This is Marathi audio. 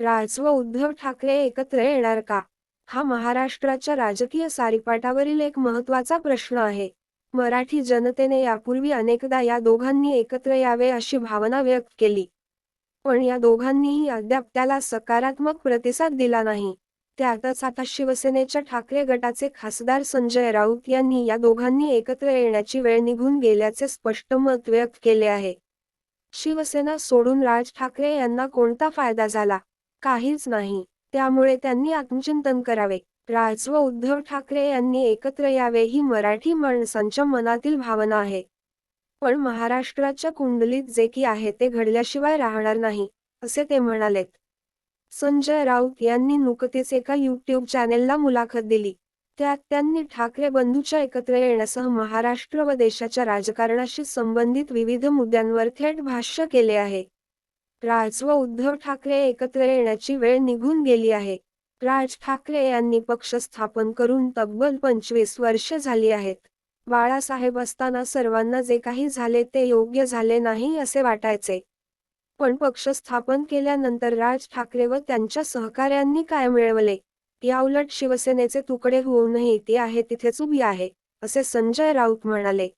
राज व उद्धव ठाकरे एकत्र येणार का? हा महाराष्ट्राच्या राजकीय सारीपाठावरील एक महत्त्वाचा प्रश्न आहे. मराठी जनतेने यापूर्वी अनेकदा या दोघांनी एकत्र यावे अशी भावना व्यक्त केली. पण या दोघांनीही अद्याप त्याला सकारात्मक प्रतिसाद दिला नाही. त्यातच आता शिवसेनेच्या ठाकरे गटाचे खासदार संजय राऊत यांनी या दोघांनी एकत्र येण्याची वेळ निघून गेल्याचे स्पष्ट मत व्यक्त केले आहे. शिवसेना सोडून राज ठाकरे यांना कोणता फायदा झाला? काहीच नाही. त्यामुळे त्यांनी आत्मचिंतन करावे. राज व उद्धव ठाकरे यांनी एकत्र यावे ही मराठी माणसांच्या मनातील भावना आहे. पण महाराष्ट्राच्या कुंडलीत जे की आहे ते घडल्याशिवाय राहणार नाही असे ते म्हणालेत. संजय राऊत यांनी नुकतीच एका युट्यूब चॅनेलला मुलाखत दिली. त्यात त्यांनी ठाकरे बंधूच्या एकत्र येण्यासह महाराष्ट्र व देशाच्या राजकारणाशी संबंधित विविध मुद्द्यांवर थेट भाष्य केले आहे. राज व उद्धव ठाकरे एकत्र येण्याची वेळ निघून गेली आहे. राज ठाकरे यांनी पक्ष स्थापन करून तब्बल पंचवीस वर्ष झाली आहेत. बाळासाहेब असताना सर्वांना जे काही झाले ते योग्य झाले नाही असे वाटायचे. पण पक्ष स्थापन केल्यानंतर राज ठाकरे व त्यांच्या सहकाऱ्यांनी काय मिळवले? याउलट शिवसेनेचे तुकडे होऊनही ती आहे तिथेच उभी आहे असे संजय राऊत म्हणाले.